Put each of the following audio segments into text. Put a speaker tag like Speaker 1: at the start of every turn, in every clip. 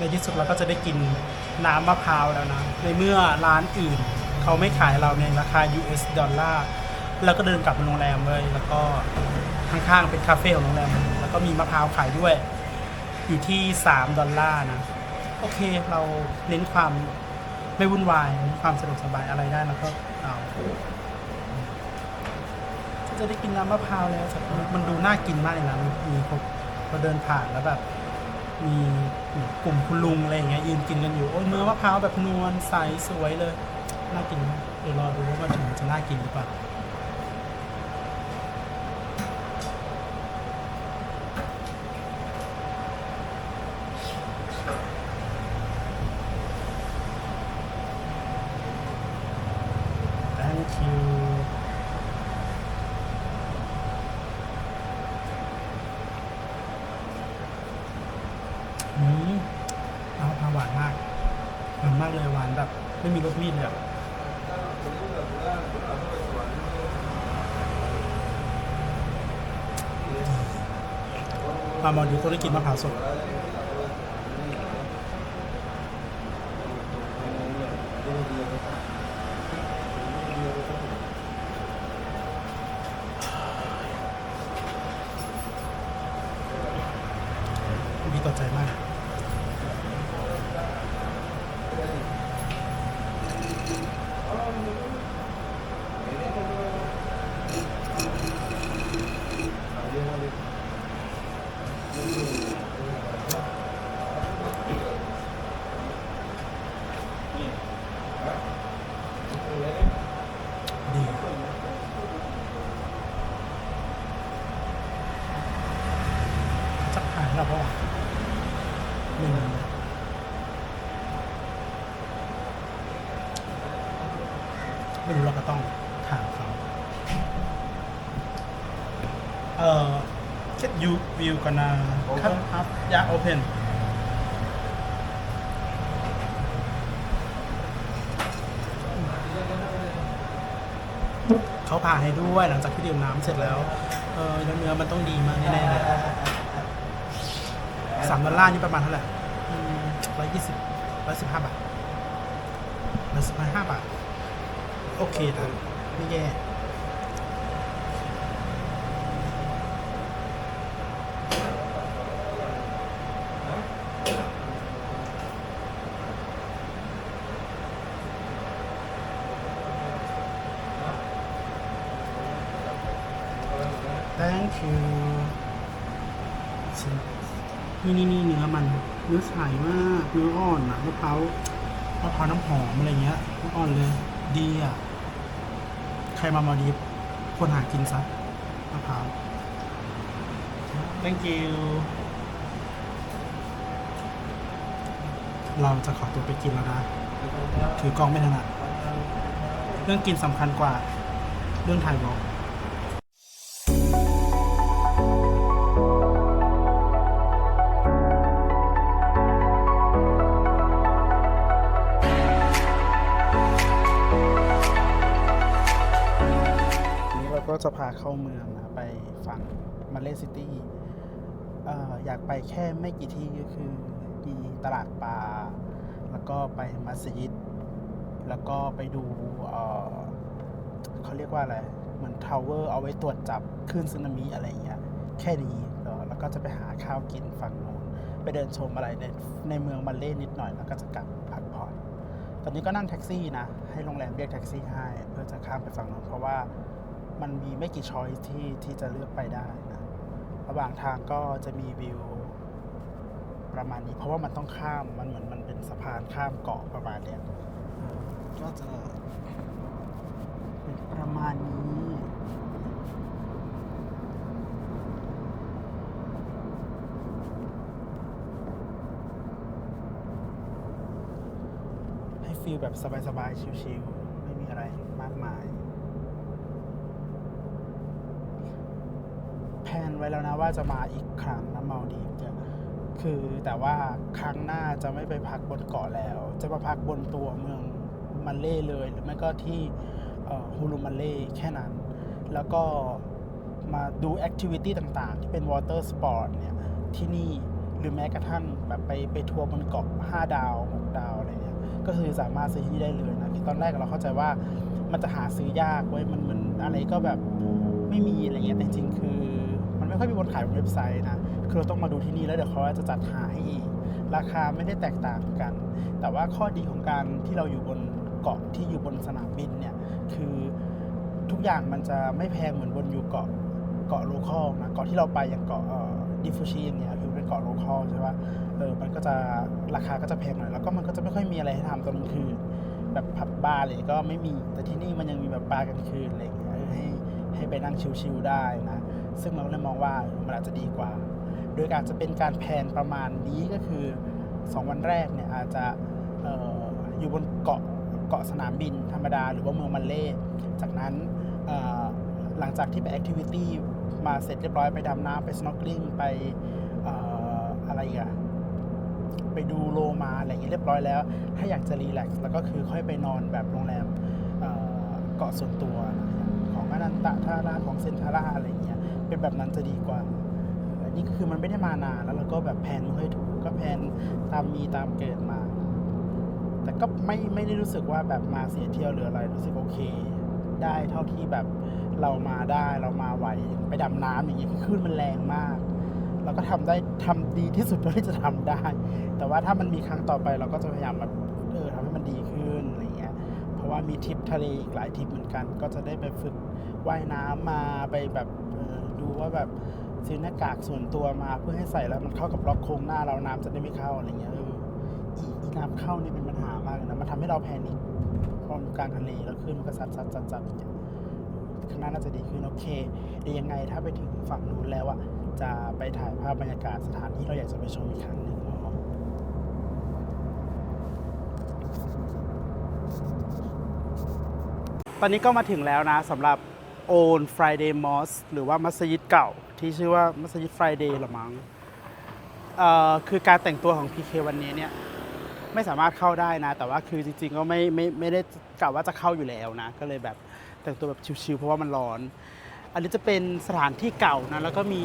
Speaker 1: ในที่สุดเราก็จะได้กินน้ำมะพร้าวแล้วนะ ในเมื่อร้านอื่นเขาไม่ขายเราในราคา US ดอลลาร์แล้วก็เดินกลับมาโรงแรมเลยแล้วก็ข้างๆเป็นคาเฟ่ของโรงแรมแล้วก็มีมะพร้าวขายด้วย อยู่ที่ 3 ดอลลาร์นะ โอเคเราเน้นความไม่วุ่นวายความสะดวกสบายอะไรได้แล้วก็เอาจะได้กินน้ำมะพร้าวแล้วมันดูน่ากินมากเลยนะมีมีคนเราเดินผ่านแล้วแบบ มีกลุ่มคุณลุงอะไรอย่างเงี้ยยืนกินกันอยู่โอ้ยเนื้อมะพร้าวแบบนวลใสสวยเลยน่ากินมากเดี๋ยวรอดูว่ามันถึงจะน่ากินหรือเปล่า thank you อืมเอาพาหวานมากหวานมากเลยหวานแบบ ไม่มีรสมีดเลยอะมาหมอดูต้องได้กินมะพร้าวสดดีต่อใจมาก ดีจะหายแล้วเพราะว่าไม่มีไม่รู้เราก็ต้องถามเขาเอ่อ get you view gonna come up yeah open เขาผ่าให้ด้วยหลังจากที่ดื่มน้ำเสร็จแล้ว เออแล้วเนื้อมันต้องดีมากแน่ๆเลยสามดอลลาร์นี่ประมาณเท่าไหร่ร้อยยี่สิบร้อยสิบห้าบาทร้อยสิบห้าบาท โอเคนะไม่แย่ thank you นี่นี่นี่เนื้อมัน เนื้อใสมากเนื้ออ่อนอะมะพร้าวมะพร้าวน้ำหอมอะไรเงี้ยเนื้ออ่อนเลย ดีอะ ใครมามาดีควรหากินซะมะพร้าว thank you เราจะขอตัวไปกินแล้วนะ ถือกล้องไม่ถนัดเรื่องกินสำคัญกว่า เรื่องถ่ายบล็อก ก็จะพาเข้าเมืองนะไปฝั่งมาเลซิตี้อยากไปแค่ไม่กี่ที่ก็คือมีตลาดปลา แล้วก็ไปมัสยิด แล้วก็ไปดูเเขาเรียกว่าอะไร เหมือนทาวเวอร์เอาไว้ตรวจจับคลื่นสึนามิอะไรอย่างเงี้ย แค่นี้เดี๋ยวแล้วก็จะไปหาข้าวกินฝั่งโน้น ไปเดินชมอะไรในในเมืองมาเล่นิดหน่อย แล้วก็จะกลับพักผ่อน ตอนนี้ก็นั่งแท็กซี่นะ ให้โรงแรมเรียกแท็กซี่ให้ เพื่อจะข้ามไปฝั่งโน้นเพราะว่า มันมีไม่กี่ช้อยที่ที่จะเลือกไปได้นะระหว่างทางก็จะมีวิวประมาณนี้ เพราะว่ามันต้องข้ามมันเหมือนมันเป็นสะพานข้ามเกาะประมาณเนี้ยก็จะเป็นประมาณนี้ให้ฟีลแบบสบายๆ ชิลๆ ไม่มีอะไรมากมาย แพลน ไว้แล้วนะว่าจะมาอีกครั้งนะมาดีฟเนี่ยคือแต่ว่าครั้งหน้าจะไม่ไปพักบนเกาะแล้ว จะมาพักบนตัวเมืองมันเล่เลย หรือไม่ก็ที่ฮูลูมันเล่แค่นั้น แล้วก็มาดูแอคทิวิตี้ต่างๆ ที่เป็นวอเตอร์สปอร์ตเนี่ยที่นี่หรือแม้กระทั่งแบบไปไปทัวร์บนเกาะ5 ดาว 6 ดาวอะไรเงี้ยก็คือสามารถซื้อที่นี่ได้เลยนะคือตอนแรกเราเข้าใจว่ามันจะหาซื้อยากเว้ยมันเหมือนอะไรก็แบบไม่มีอะไรเงี้ยแต่จริงคือ ไม่ค่อยมีคนขายบนเว็บไซต์นะ คือเราต้องมาดูที่นี่แล้วเดี๋ยวเขาจะจัดหาให้เองราคาไม่ได้แตกต่างกัน แต่ว่าข้อดีของการที่เราอยู่บนเกาะที่อยู่บนสนามบินเนี่ย คือทุกอย่างมันจะไม่แพงเหมือนบนอยู่เกาะเกาะโลคอลนะ เกาะที่เราไปอย่างเกาะดิฟูชิอย่างเงี้ยคือเป็นเกาะโลคอลใช่ปะเออ มันก็จะราคาก็จะแพงหน่อย แล้วก็มันก็จะไม่ค่อยมีอะไรให้ทำตอนกลางคืน แบบผับบาร์อะไรก็ไม่มี แต่ที่นี่มันยังมีแบบบาร์กลางคืนอะไรอย่างเงี้ยให้ให้ไปนั่งชิลๆได้นะ ซึ่งเราก็เลยมองว่ามันอาจจะดีกว่า โดยอาจจะเป็นการแพนประมาณนี้ก็คือ 2 วันแรกเนี่ยอาจจะอออยู่บนเกาะเกาะสนามบินธรรมดา หรือว่าเมืองมันเล่จากนั้นหลังจากที่ไปแอคทิวิตี้มาเสร็จเรียบร้อยไปดำน้ำไป snorkeling ไปออะไรอีกอะไปดูโลมาอะไรอย่างเงี้ยเรียบร้อยแล้ว ถ้าอยากจะรีแลกซ์แล้วก็คือค่อยไปนอนแบบโรงแรมเกาะส่วนตัวของอนันตะทาราของเซนทาราอะไรอย่างเงี้ย เป็นแบบนั้นจะดีกว่าอันนี้ก็คือมันไม่ได้มานานแล้วเราก็แบบแพนไม่ค่อยถูกก็แพนตามมีตามเกิดมา แต่ก็ไม่ไม่ได้รู้สึกว่าแบบมาเสียเที่ยวหรืออะไรรู้สึกโอเค ได้เท่าที่แบบเรามาได้เรามาไหวไปดำน้ำอย่างเงี้ยคือคลื่นมันแรงมากเราก็ทำได้ทำดีที่สุดเท่าที่จะทำได้ แต่ว่าถ้ามันมีครั้งต่อไปเราก็จะพยายามแบบเออทำให้มันดีขึ้นอะไรเงี้ย เพราะว่ามีทริปทะเลอีกหลายทริปเหมือนกัน ก็จะได้ไปฝึกว่ายน้ำมาไปแบบ ดูว่าแบบซื้อหน้ากากส่วนตัวมาเพื่อให้ใส่แล้วมันเข้ากับล็อกโครงหน้าเราน้ำจะได้ไม่เข้าอะไรเงี้ยเอออีอีน้ำเข้านี่เป็นปัญหามากเลยนะมันทำให้เราแพนิคพออยู่กลางทะเลแล้วขึ้นมันก็ซัดซัดซัดซัดข้างหน้าน่าจะดีขึ้นโอเคเดี๋ยวยังไงถ้าไปถึงฝั่งนู้นแล้วอะจะไปถ่ายภาพบรรยากาศสถานที่เราอยากจะไปชมอีกครั้งหนึ่งตอนนี้ก็มาถึงแล้วนะสำหรับ Old Friday Mosque หรือว่ามัสยิดเก่า ที่ชื่อว่ามัสยิด Friday หรือมั้งคือการแต่งตัวของ PK วันนี้เนี่ยไม่สามารถเข้าได้นะ แต่ว่าคือจริงๆก็ไม่ไม่ไม่ได้กะว่าจะเข้าอยู่แล้วนะ ก็เลยแบบแต่งตัวแบบชิวๆเพราะว่ามันร้อน อันนี้จะเป็นสถานที่เก่านะ แล้วก็มี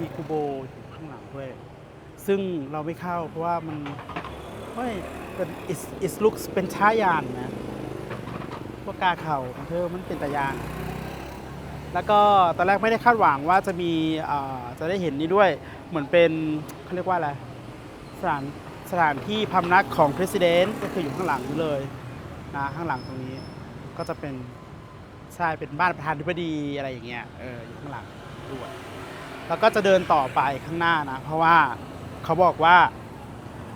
Speaker 1: มีกูโบอยู่ข้างหลังด้วย ซึ่งเราไม่เข้าเพราะว่ามันเฮ้ยเป็น is is looks เป็นช้ายานนะพวกกาเข่าของเธอมันเป็นตะยาน แล้วก็ตอนแรกไม่ได้คาดหวังว่าจะมีจะได้เห็นนี่ด้วยเหมือนเป็นเขาเรียกว่าอะไรสถานสถานที่พำนักของ President ก็คืออยู่ข้างหลังนี้เลยนะข้างหลังตรงนี้ก็จะเป็นใช่เป็นบ้านประธานธิบดีอะไรอย่างเงี้ยเอออยู่ข้างหลังด้วยแล้วก็จะเดินต่อไปข้างหน้านะ เพราะว่าเขาบอกว่า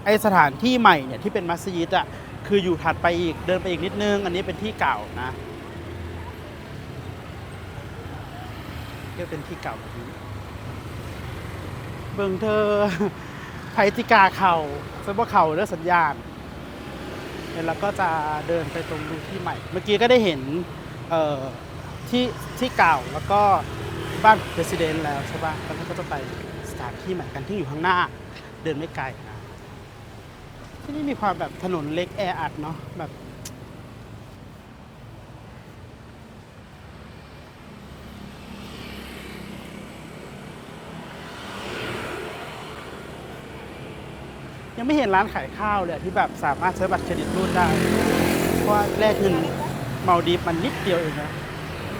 Speaker 1: ไอสถานที่ใหม่เนี่ยที่เป็นมัสยิดอะคืออยู่ถัดไปอีกเดินไปอีกนิดนึง อันนี้เป็นที่เก่านะ ก็เป็นที่เก่าแบบนี้เบิ่งเธอไพติกาเข่าเซว่าเข่าเรื่องสัญญาณแล้วก็จะเดินไปตรงดูที่ใหม่ เมื่อกี้ก็ได้เห็นเออที่ที่เก่าแล้วก็บ้านประธานแล้วใช่ปะแล้วก็จะไปสถานที่ใหม่กันที่อยู่ข้างหน้า เดินไม่ไกลนะที่นี่มีความแบบถนนเล็กแออัดเนาะแบบ ยังไม่เห็นร้านขายข้าวเลยที่แบบสามารถใช้บัตรเครดิตรูดได้ เพราะว่าแลกเงินเมาดีฟมันนิดเดียวเองนะ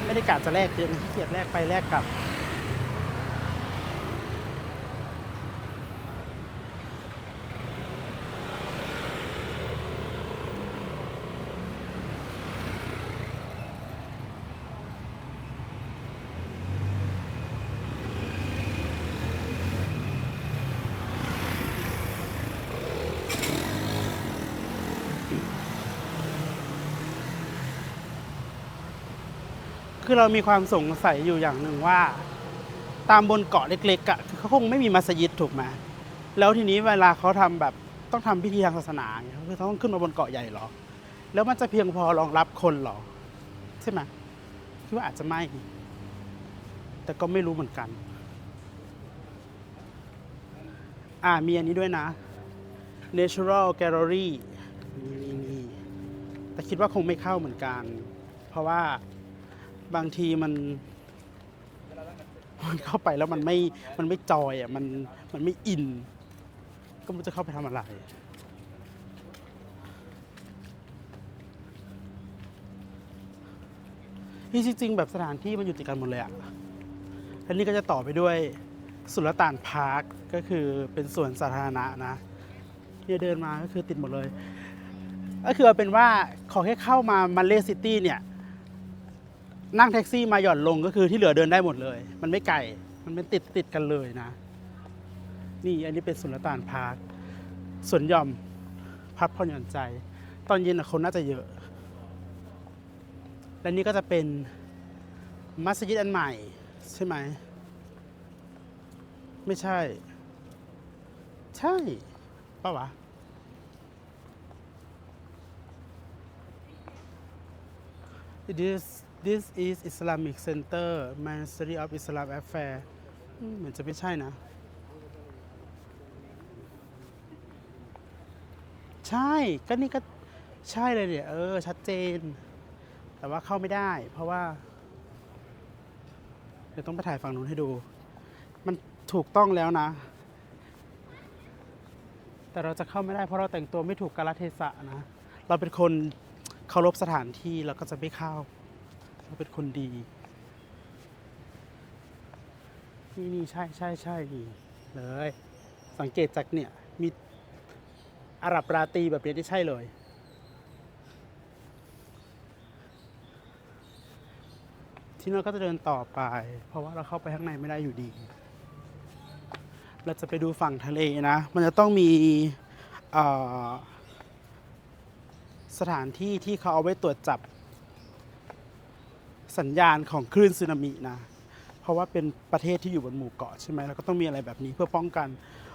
Speaker 1: ไม่ได้กะจะแลกเยอะนะขี้เกียจแลกไปแลกกลับ คือเรามีความสงสัยอยู่อย่างหนึ่งว่า ตามบนเกาะเล็กๆอะคือเขาคงไม่มีมัสยิดถูกไหมแล้วทีนี้เวลาเขาทำแบบต้องทำพิธีทางศาสนาเงี้ยคือเขาต้องขึ้นมาบนเกาะใหญ่หรอ แล้วมันจะเพียงพอรองรับคนหรอ ใช่ไหมคิดว่าอาจจะไม่ แต่ก็ไม่รู้เหมือนกัน อ่ามีอันนี้ด้วยนะ Natural Gallery นี่นี่แต่คิดว่าคงไม่เข้าเหมือนกัน เพราะว่า บางทีมันมันเข้าไปแล้วมันไม่มันไม่จอยอะมันมันไม่อิน ก็ไม่จะเข้าไปทำอะไรที่จริงๆแบบสถานที่มันอยู่ติดกันหมดเลยอะแล้วนี่ก็จะต่อไปด้วยสุลต่านพาร์คก็คือเป็นสวนสาธารณะนะเนี่เดินมาก็คือติดหมดเลย ก็คือเอาเป็นว่าขอแค่เข้ามามาเลซิตี้เนี่ย นั่งแท็กซี่มาหย่อนลงก็คือที่เหลือเดินได้หมดเลย มันไม่ไกลมันเป็นติดติดกันเลยนะ นี่อันนี้เป็นสุลต่านพาร์คสวนหย่อมพักผ่อนหย่อนใจ ตอนเย็นคนน่าจะเยอะ และนี่ก็จะเป็นมัสยิดอันใหม่ใช่ไหม ไม่ใช่ ใช่ปะวะ This this is Islamic Center Ministry of Islam Affairs เหมือนจะไม่ใช่นะ ใช่ก็นี่ก็ใช่เลยเนี่ย เออ ชัดเจน แต่ว่าเข้าไม่ได้ เพราะว่า เดี๋ยวต้องไปถ่ายฝั่งนู้นให้ดู มันถูกต้องแล้วนะ แต่เราจะเข้าไม่ได้เพราะเราแต่งตัวไม่ถูกกาลเทศะนะ เราเป็นคนเคารพสถานที่เราก็จะไม่เข้า เราเป็นคนดี นี่นี่ใช่ใช่ใช่เลย สังเกตจากเนี่ย มีอารับราตีแบบนี้ที่ใช่เลยที่นั่นก็จะเดินต่อไป เพราะว่าเราเข้าไปข้างในไม่ได้อยู่ดี เราจะไปดูฝั่งทะเลนะ มันจะต้องมีสถานที่ที่เขาเอาไว้ตรวจจับ สัญญาณของคลื่นสึนามินะ เพราะว่าเป็นประเทศที่อยู่บนหมู่เกาะใช่ไหมแล้วก็ต้องมีอะไรแบบนี้เพื่อป้องกัน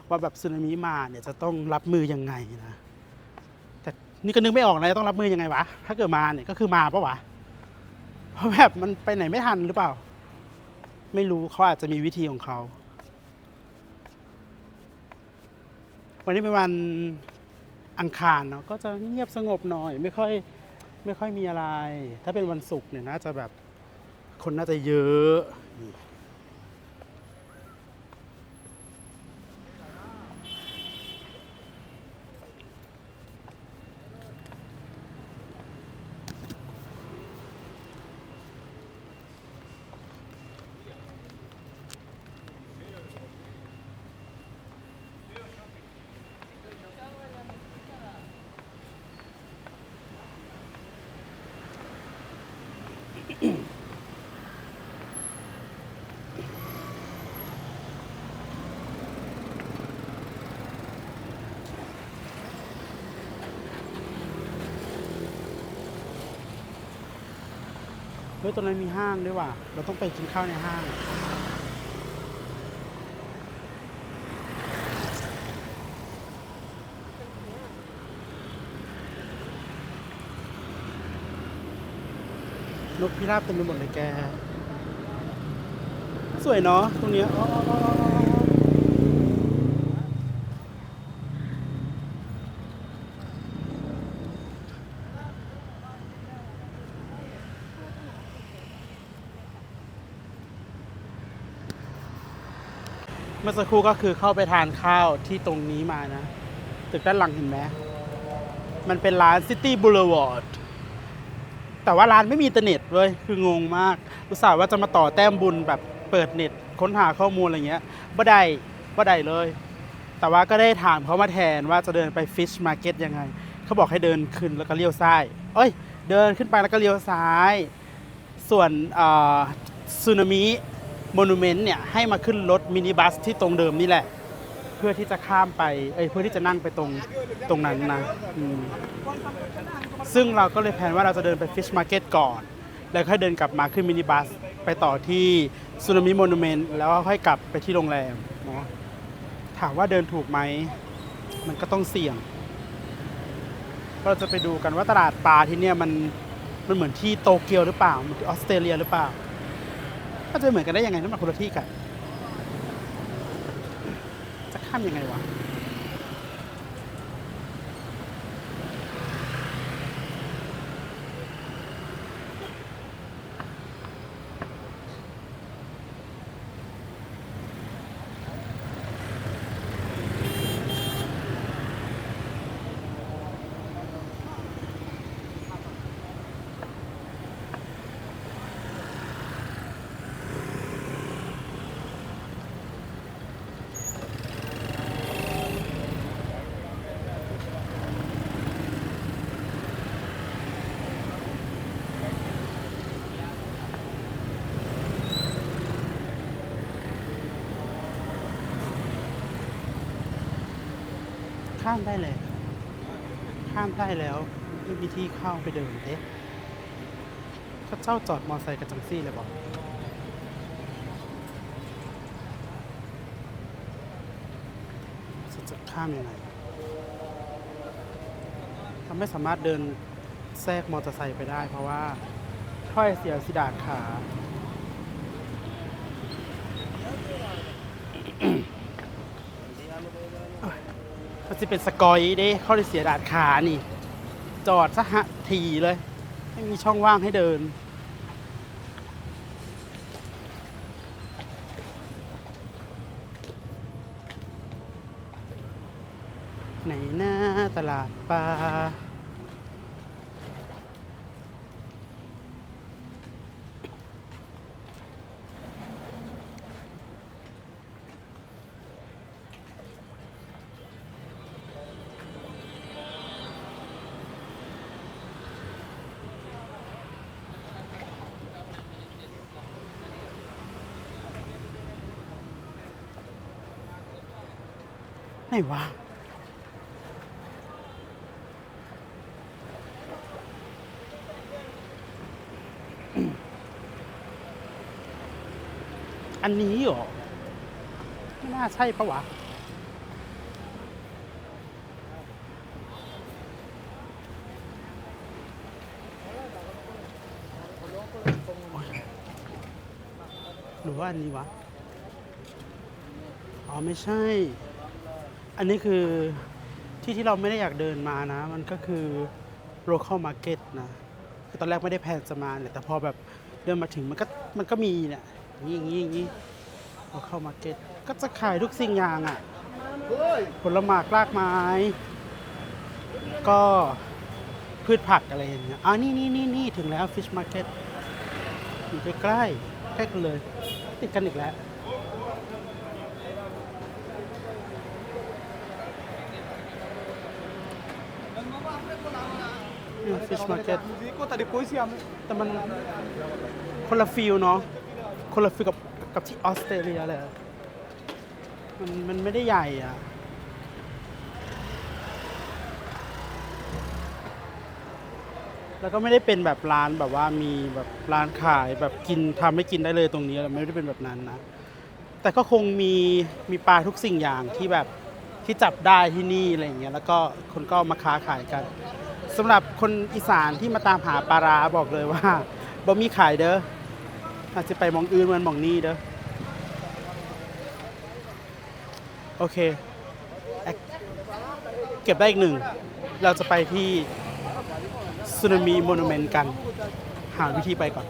Speaker 1: ว่าแบบสึนามิมาเนี่ยจะต้องรับมือยังไงนะแต่นี่ก็นึกไม่ออกนะจะต้องรับมือยังไงวะถ้าเกิดมาเนี่ยก็คือมาปะวะเพราะแบบมันไปไหนไม่ทันหรือเปล่า ไม่รู้เขาอาจจะมีวิธีของเขาวันนี้เป็นวันอังคารเนาะก็จะเงียบสงบหน่อย ไม่ค่อยไม่ค่อยมีอะไร ถ้าเป็นวันศุกร์เนี่ยน่าจะแบบ คนน่าจะเยอะ ยตรงนั้นมีห้างด้วยว่ะ เราต้องไปกินข้าวในห้าง นกพิราบเต็มไปหมดเลยแก สวยเนาะตรงเนี้ยอ๋ออ๋ออ๋ออ๋ออ๋อเมื่อสักครู่ก็คือเข้าไปทานข้าวที่ตรงนี้มานะ ตึกด้านหลังเห็นไหมมันเป็นร้าน City Boulevard แต่ว่าร้านไม่มีอินเทอร์เน็ตเว้ยคืองงมากอุตส่าห์ว่าจะมาต่อแต้มบุญแบบเปิดเน็ต ค้นหาข้อมูลอะไรเงี้ยบ่ได้บ่ได้เลย แต่ว่าก็ได้ถามเขามาแทนว่าจะเดินไป Fish Market ยังไง เขาบอกให้เดินขึ้นแล้วก็เลี้ยวซ้าย เอ้ย เดินขึ้นไปแล้วก็เลี้ยวซ้าย ส่วนซูนามิ โมนูเมนต์เนี่ยให้มาขึ้นรถมินิบัสที่ตรงเดิมนี่แหละ เพื่อที่จะข้ามไปเอ้ยเพื่อที่จะนั่งไปตรงตรงนั้นนะอืมซึ่งเราก็เลยแผนว่าเราจะเดินไปฟิชมาร์เก็ตก่อน แล้วค่อยเดินกลับมาขึ้นมินิบัสไปต่อที่ซูนามิโมนูเมนต์แล้วก็ค่อยกลับไปที่โรงแรมเนาะถามว่าเดินถูกไหม มันก็ต้องเสี่ยง เราจะไปดูกันว่าตลาดปลาที่เนี่ยมันมันเหมือนที่โตเกียวหรือเปล่าเหมือนที่ออสเตรเลียหรือเปล่า ก็จะเหมือนกันได้ยังไงน้ำหนมักคนละที่กัน จะข้ามยังไงวะ ข้ามได้เลย ข้ามได้แล้วไม่มีที่เข้าไปเดินเอ๊ะเขาเจ้าจอดมอไซค์กับจังซี่เลยบอกจะข้ามยังไงเราไม่สามารถเดินแทรกมอเตอร์ไซค์ไปได้ เพราะว่าถ้อยเสียสิดาดขา จะเป็นสกอยเด้เขาเลยเสียดาดขานี่ จอดซะฮะทีเลย ไม่มีช่องว่างให้เดิน ไหนหน้าตลาดปลา วะ อันนี้เหรอ ไม่น่าใช่ปะวะหรือว่าอันนี้วะ อ๋อ ไม่ใช่ อันนี้คือที่ที่เราไม่ได้อยากเดินมานะ มันก็คือ local market นะคือตอนแรกไม่ได้แพลนจะมาเนี่ยแต่พอแบบเดินมาถึงมันก็มันก็มีเนี่ยอย่างนี้อย่างนี้อย่างนี้ local market ก็จะขายทุกสิ่งอย่างอะ่ะผลไม้รากไม้ ก็พืชผักอะไรอย่างเงี้ยอ่านี่นี่นี่นี่ถึงแล้ว fish market อยู่ใกล้ใกล้กันเลย ติดกันอีกแล้ว ฟิชมาร์เก็ต
Speaker 2: Kok tak ada puisi am.
Speaker 1: แต่มันคนละฟิลเนาะคนละฟิลกับกับที่ออสเตรเลียเลยอะมันมันไม่ได้ใหญ่อะแล้วก็ไม่ได้เป็นแบบร้านแบบว่ามีแบบร้านขายแบบกินทำให้กินได้เลยตรงนี้ไม่ได้เป็นแบบนั้นนะ แต่ก็คงมีมีปลาทุกสิ่งอย่างที่แบบ ที่จับได้ที่นี่อะไรอย่างเงี้ยแล้วก็คนก็มาค้าขายกันสำหรับคนอีสานที่มาตามหาปลาร้าบอกเลยว่าบ่มีขายเด้ออาจจะไปมองอื่นเหมือนมองนี้เด้อโอเค เก็บได้อีกหนึ่ง เราจะไปที่ซูนามิโมนูเมนต์กัน หาวิธีไปก่อน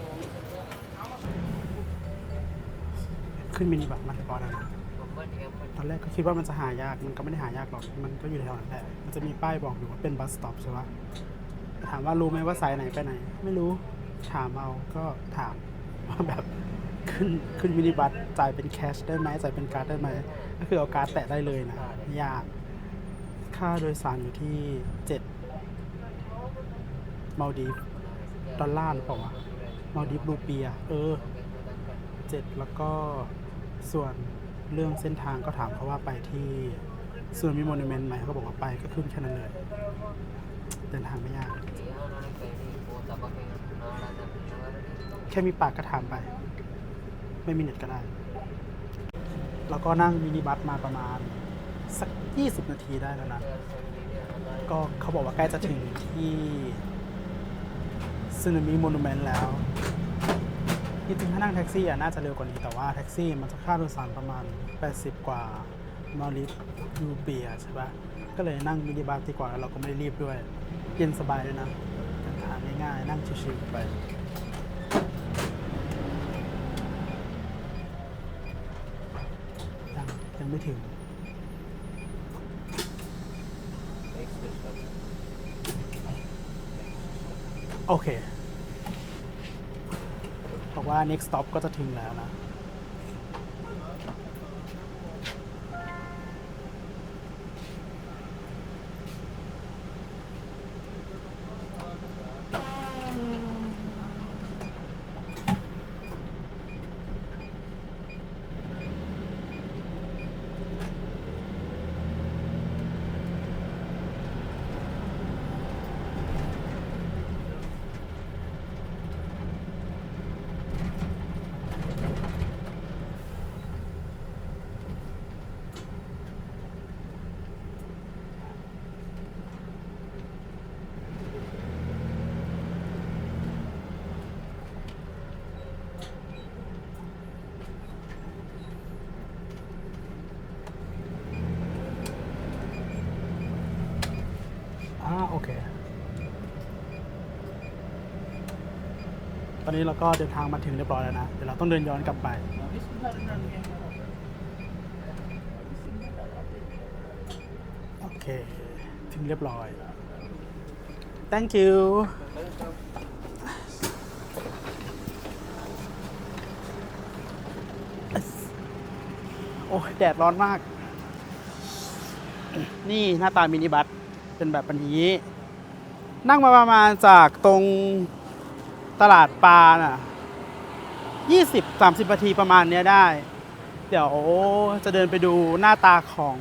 Speaker 1: ขึ้นมินิบัสมาก่อนนะ ตอนแรกก็คิดว่ามันจะหายาก มันก็ไม่ได้หายากหรอก มันก็อยู่แถวนั้นแหละ มันจะมีป้ายบอกอยู่ว่าเป็นบัสสต็อปใช่ปะถามว่ารู้ไหมว่าสายไหนไปไหน ไม่รู้ ถามเอา ก็ถามว่าแบบขึ้นขึ้นมินิบัสจ่ายเป็นแคชได้ไหมจ่ายเป็นการ์ดได้ไหม ก็คือเอาการ์ดแตะได้เลยนะ ยาก ค่าโดยสารอยู่ที่เจ็ดมาดีดอลลาร์หรือเปล่าวะมาดีฟรูเปีย เออเจ็ดแล้วก็ส่วน เรื่องเส้นทางก็ถามเขาว่าไปที่ส่วนมีโมนูเมนต์ไหมเขาบอกว่าไปก็ขึ้นแค่นั้นเลย เดินทางไม่ยาก แค่มีปากก็ถามไป ไม่มีเน็ตก็ได้ แล้วก็นั่งมินิบัสมาประมาณ สัก 20 นาทีได้แล้วนะ ก็เขาบอกว่าใกล้จะถึงที่ซึนามิโมนูเมนต์แล้ว จริงถ้านั่งแท็กซี่อะน่าจะเร็วกว่านี้แต่ว่าแท็กซี่มันจะค่าโดยสารประมาณ 80 กว่ามาลิฟยูเปียใช่ปะก็เลยนั่งมินิบัสดีกว่าแล้วเราก็ไม่ได้รีบด้วย เย็นสบายด้วยนะเดินทางง่ายๆนั่งชิวๆไปยังยังไม่ถึงโอเค ว่า next stop ก็จะถึงแล้วนะ อนนี้เราก็เดินทางมาถึงเรียบร้อยแล้วนะ เดี๋ยวเราต้องเดินย้อนกลับไป โอเค ถึงเรียบร้อย thank you โอ้ยแดดร้อนมาก นี่หน้าตามินิบัสเป็นแบบนี้ นั่งมาประมาณจากตรง ตลาดปลาน่ะยี่สิบสามสิบนาทีประมาณเนี้ยได้ เดี๋ยวจะเดินไปดูหน้าตาของ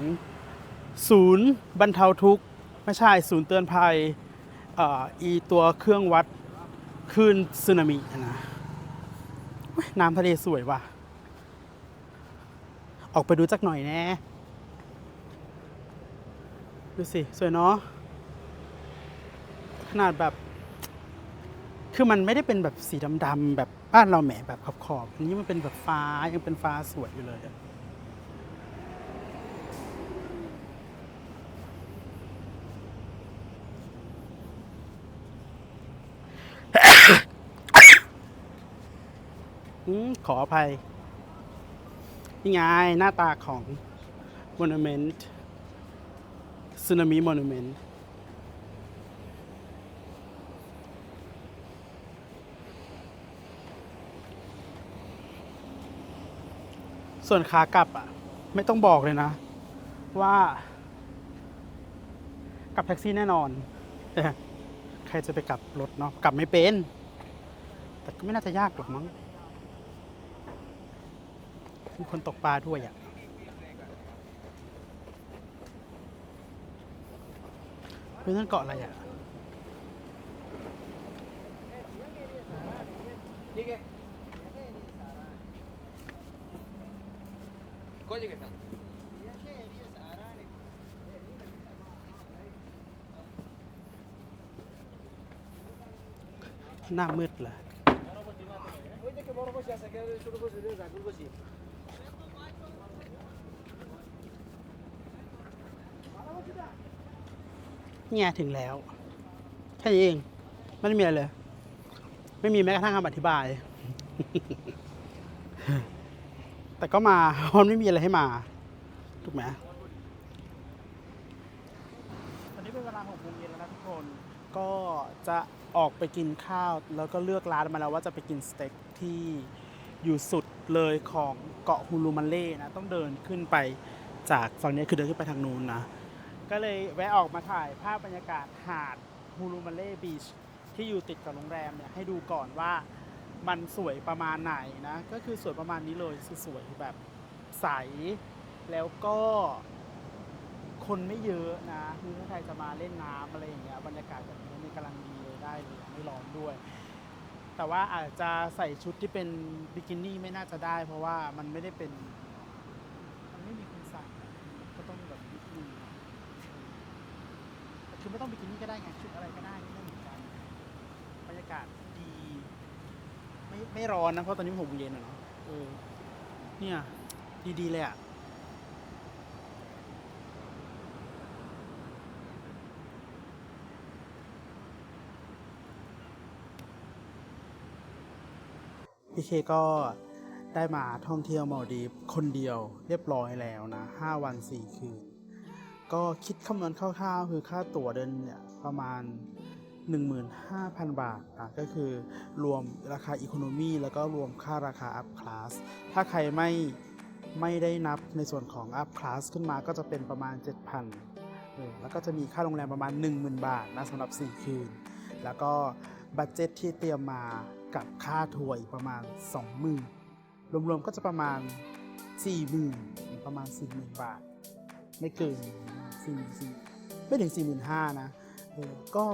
Speaker 1: ศูนย์บรรเทาทุกข์ ไม่ใช่ศูนย์เตือนภัยเอ่ออีตัวเครื่องวัดคลื่นสึนามินะน้ำทะเลสวยว่ะ ออกไปดูจักหน่อยแน่ดูสิ สวยเนาะขนาดแบบ คือมันไม่ได้เป็นแบบสีดำๆแบบบ้านเราแหมแบบขอบๆอันนี้มันเป็นแบบฟ้ายังเป็นฟ้าสวยอยู่เลยอะขออภัยนี่ไงหน้าตาของ Monument Tsunami Monument ส่วนขากลับอะไม่ต้องบอกเลยนะ ว่ากลับแท็กซี่แน่นอนใครจะไปกลับรถเนาะกลับไม่เป็น แต่ก็ไม่น่าจะยากหรอกมั้งมีคนตกปลาด้วยอะเป็นนั่นเกาะอะไรอะ หน้ามืดเลยเนี่ยถึงแล้วแค่นี้เองไม่ได้มีอะไรเลย ไม่มีแม้กระทั่งคำอธิบาย แต่ ก็มามันไม่มีอะไรให้มา ถูกไหมตอนนี้เป็นเวลาหกโมงเย็นแล้วนะทุกคน ก็จะออกไปกินข้าว แล้วก็เลือกร้านมาแล้วว่าจะไปกินสเต็กที่อยู่สุดเลยของเกาะฮูลูมันเล่นะ ต้องเดินขึ้นไปจากฝั่งนี้คือเดินขึ้นไปทางนู้นนะ ก็เลยแวะออกมาถ่ายภาพบรรยากาศหาดฮูลูมันเล่บีชที่อยู่ติดกับโรงแรมเนี่ยให้ดูก่อนว่า มันสวยประมาณไหนนะ ก็คือสวยประมาณนี้เลยสวยแบบใส แล้วก็คนไม่เยอะนะคือถ้าใครจะมาเล่นน้ำอะไรอย่างเงี้ยบรรยากาศแบบนี้นี่กำลังดีเลยได้เลยไม่ร้อนด้วย แต่ว่าอาจจะใส่ชุดที่เป็นบิกินี่ไม่น่าจะได้ เพราะว่ามันไม่ได้เป็นมันไม่มีคนใส่ก็ต้องแบบนิดนึงคือไม่ต้องบิกินี่ก็ได้ไงชุดอะไรก็ได้ไม่เหมือนกันบรรยากาศ ไม่ไม่ร้อนนะ เพราะตอนนี้หกโมงเย็นอะเนาะเออเนี่ย ดี ๆ เลยอะพี่เคก็ได้มาท่องเที่ยวมาดีคนเดียวเรียบร้อยแล้วนะห้าวันสี่คืน ก็คิดคำนวณคร่าวๆคือค่าตั๋วเดินเนี่ยประมาณ 15,000 บาทอะก็คือรวมราคาอีโคโนมีแล้วก็รวมค่าราคาอัพคลาสถ้าใครไม่ไม่ได้นับในส่วนของอัพคลาสขึ้นมาก็จะเป็นประมาณ 7,000เออแล้วก็จะมีค่าโรงแรมประมาณ 10,000 บาทนะสำหรับ 4 คืน แล้วก็บัตเจ็ตที่เตรียมมากับค่าทัวร์อีกประมาณ 20,000รวมๆก็จะประมาณ 40,000ประมาณ 40,000 บาท ไม่เกินสี่ไม่ถึงสี่หมื่นห้านะ ก็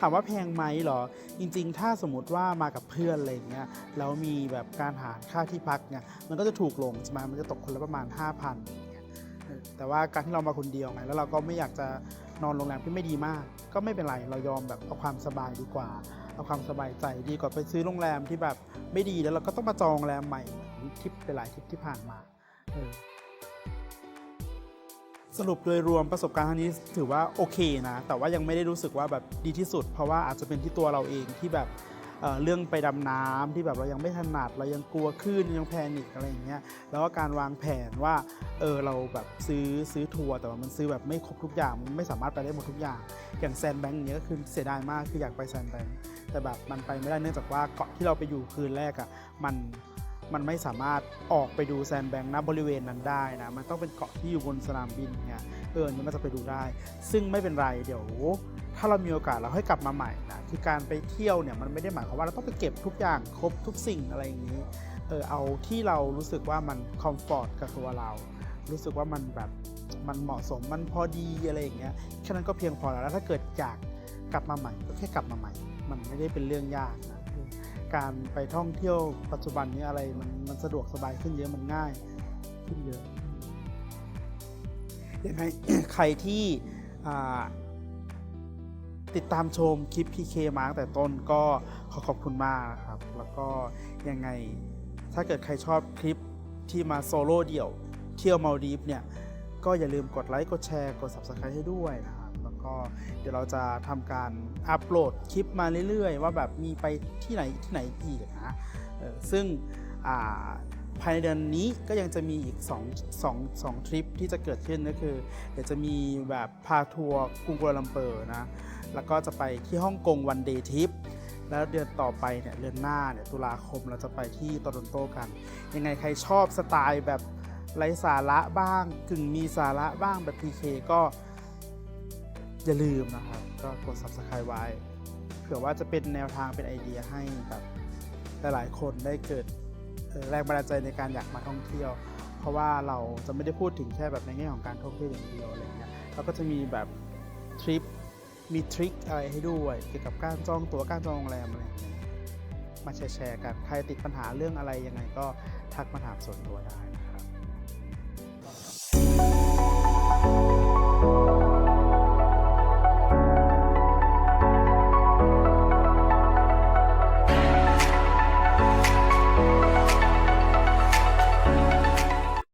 Speaker 1: ถามว่าแพงไหมเหรอ จริง ๆ ถ้าสมมติว่ามากับเพื่อนอะไรอย่างเงี้ยแล้วมีแบบการหารค่าที่พักเนี่ยมันก็จะถูกลงใช่ไหมมันจะตกคนละประมาณ 5,000อย่างเงี้ยเออแต่ว่าการที่เรามาคนเดียวไงแล้วเราก็ไม่อยากจะนอนโรงแรมที่ไม่ดีมาก ก็ไม่เป็นไรเรายอมแบบเอาความสบายดีกว่าเอาความสบายใจดีกว่าไปซื้อโรงแรมที่แบบไม่ดีแล้วเราก็ต้องมาจองโรงแรมใหม่ทริปไปหลายทริปที่ผ่านมาเออ สรุปโดยรวมประสบการณ์ครั้งนี้ถือว่าโอเคนะ แต่ว่ายังไม่ได้รู้สึกว่าแบบดีที่สุด เพราะว่าอาจจะเป็นที่ตัวเราเองที่แบบเเรื่องไปดำน้ำที่แบบเรายังไม่ถนัดเรายังกลัวคลื่นยังแพนิคอะไรอย่างเงี้ยแล้วก็การวางแผนว่าเออเราแบบซื้อซื้อทัวร์แต่ว่ามันซื้อแบบไม่ครบทุกอย่างไม่สามารถไปได้หมดทุกอย่าง อย่างแซนแบงค์เงี้ยก็คือเสียดายมากคืออยากไปแซนแบงค์แต่แบบมันไปไม่ได้เนื่องจากว่าเกาะที่เราไปอยู่คืนแรกอะ่ะมัน มันไม่สามารถออกไปดูแซนแบงค์ณบริเวณนั้นได้นะ มันต้องเป็นเกาะที่อยู่บนสนามบินเนี่ยเออนี่มันจะไปดูได้ ซึ่งไม่เป็นไรเดี๋ยว ถ้าเรามีโอกาสเราให้กลับมาใหม่นะคือการไปเที่ยวเนี่ยมันไม่ได้หมายความว่าเราต้องไปเก็บทุกอย่างครบทุกสิ่งอะไรอย่างนี้เออเอาที่เรารู้สึกว่ามันคอมฟอร์ตกับตัวเรา รู้สึกว่ามันแบบมันเหมาะสมมันพอดีอะไรอย่างเงี้ยแค่นั้นก็เพียงพอแล้วแล้วถ้าเกิดอยากกลับมาใหม่ก็แค่กลับมาใหม่ มันไม่ได้เป็นเรื่องยากนะ การไปท่องเที่ยวปัจจุบันนี้อะไรมันมันสะดวกสบายขึ้นเยอะมันง่ายขึ้นเยอะยังไงใครที่ติดตามชมคลิป PK มาตั้งแต่ต้นก็ขอขอบคุณมากนะครับ แล้วก็ยังไงถ้าเกิดใครชอบคลิปที่มาโซโล่เดี่ยว เที่ยวมาดีฟเนี่ย ก็อย่าลืมกดไลค์ กดแชร์ กด Subscribe ให้ด้วยนะครับ แล้วก็เดี๋ยวเราจะทำการ อัปโหลดคลิปมาเรื่อยๆ ว่าแบบมีไปที่ไหนที่ไหนอีกนะซึ่งาภายในเดือนนี้ก็ยังจะมีอีก2 2 2ทริปที่จะเกิดขึ้นก็คือเดี๋ยวจะมีแบบพาทัวร์กรุงกัวลาลัมเปอร์นะ แล้วก็จะไปที่ฮ่องกงวันเดย์ทริปแล้วเดือนต่อไปเนี่ยเดือนหน้าเนี่ยตุลาคมเราจะไปที่โตรอนโตกัน ยังไงใครชอบสไตล์แบบไร้สาระบ้าง กึ่งมีสาระบ้างแบบ PK ก็อย่าลืมนะครับ ก็กด subscribe ไว้เผื่อว่าจะเป็นแนวทางเป็นไอเดียให้แบบหลายๆคนได้เกิดแรงบันดาลใจในการอยากมาท่องเที่ยว เพราะว่าเราจะไม่ได้พูดถึงแค่แบบในแง่ของการท่องเที่ยวอย่างเดียวอะไรเงี้ยเราก็จะมีแบบทริปมีทริคอะไรให้ด้วย เกี่ยวกับการจองตั๋วการจองโรงแรมอะไรอย่างเงี้ยมาแชร์กัน ใครติดปัญหาเรื่องอะไรยังไงก็ทักมาถามส่วนตัวได้